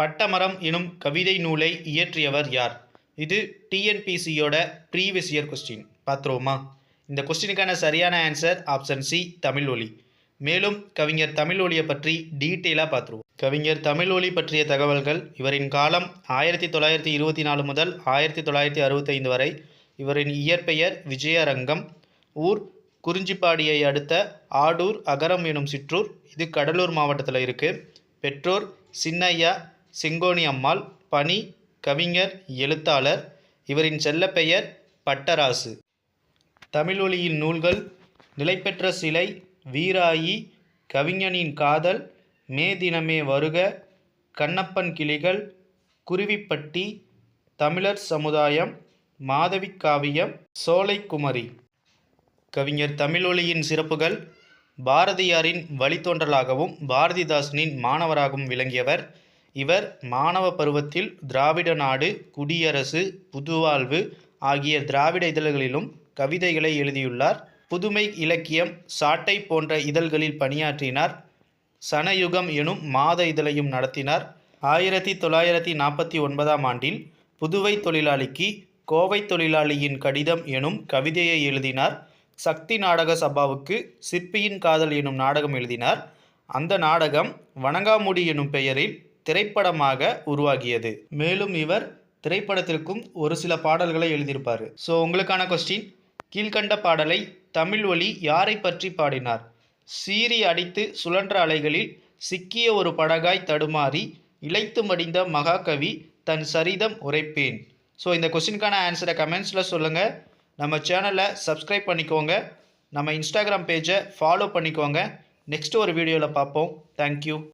பட்டமரம் எனும் கவிதை நூலை இயற்றியவர் யார்? இது டிஎன்பிசியோட ப்ரீவியஸ் இயர் கொஸ்டின் பார்த்துருவோமா? இந்த கொஸ்டினுக்கான சரியான ஆன்சர் ஆப்ஷன் சி தமிழ் ஒலி. மேலும் கவிஞர் தமிழ் ஒலியை பற்றி டீட்டெயிலாக பார்த்துருவோம். கவிஞர் தமிழ் ஒலி பற்றிய தகவல்கள் இவரின் காலம் ஆயிரத்தி தொள்ளாயிரத்தி இருபத்தி நாலு முதல் ஆயிரத்தி தொள்ளாயிரத்தி அறுபத்தைந்து வரை இவரின் இயற்பெயர் விஜயரங்கம். ஊர் குறிஞ்சிப்பாடியை அடுத்த ஆடூர் அகரம் எனும் சிற்றூர் இது கடலூர் மாவட்டத்தில் இருக்குது பெற்றோர் சின்னையா செங்கோணி அம்மாள் பணி கவிஞர் எழுத்தாளர் இவரின் செல்லப்பெயர் பட்டராசு. தமிழொலியின் நூல்கள் நிலைபெற்ற சிலை வீராயி கவிஞனின் காதல் மே தினமே வருக கண்ணப்பன் கிளிகள் குருவிப்பட்டி தமிழர் சமுதாயம் மாதவிக்காவியம் சோலைக்குமரி கவிஞர் தமிழொலியின் சிறப்புகள் பாரதியாரின் வழித்தோன்றலாகவும் பாரதிதாசனின் மாணவராகவும் விளங்கியவர் இவர் மாணவ பருவத்தில் திராவிட நாடு குடியரசு புதுவாழ்வு ஆகிய திராவிட இதழ்களிலும் கவிதைகளை எழுதியுள்ளார். புதுமை இலக்கியம் சாட்டை போன்ற இதழ்களில் பணியாற்றினார். சனயுகம் எனும் மாத இதழையும் நடத்தினார். ஆயிரத்தி தொள்ளாயிரத்தி நாற்பத்தி ஒன்பதாம் ஆண்டில் புதுவை தொழிலாளிக்கு கோவை தொழிலாளியின் கடிதம் எனும் கவிதையை எழுதினார். சக்தி நாடக சபாவுக்கு சிற்பியின் காதல் எனும் நாடகம் எழுதினார். அந்த நாடகம் வணங்காமுடி எனும் பெயரில் திரைப்படமாக உருவாகியது. மேலும் இவர் திரைப்படத்திற்கும் ஒரு சில பாடல்களை எழுதியிருப்பார். ஸோ உங்களுக்கான கொஸ்டின் கீழ்கண்ட பாடலை தமிழ் ஒளி யாரை பற்றி பாடினார்? சீறி அடித்து சுழன்ற அலைகளில் சிக்கிய ஒரு படகாய் தடுமாறி இழைத்து மடிந்த மகாகவி தன் சரிதம் உரைப்பேன். ஸோ இந்த கொஸ்டினுக்கான ஆன்சரை கமெண்ட்ஸில் சொல்லுங்கள் நம்ம சேனலை சப்ஸ்கிரைப் பண்ணிக்கோங்க. நம்ம இன்ஸ்டாகிராம் பேஜை ஃபாலோ பண்ணிக்கோங்க. நெக்ஸ்ட் ஒரு வீடியோவில் பார்ப்போம். தேங்க்யூ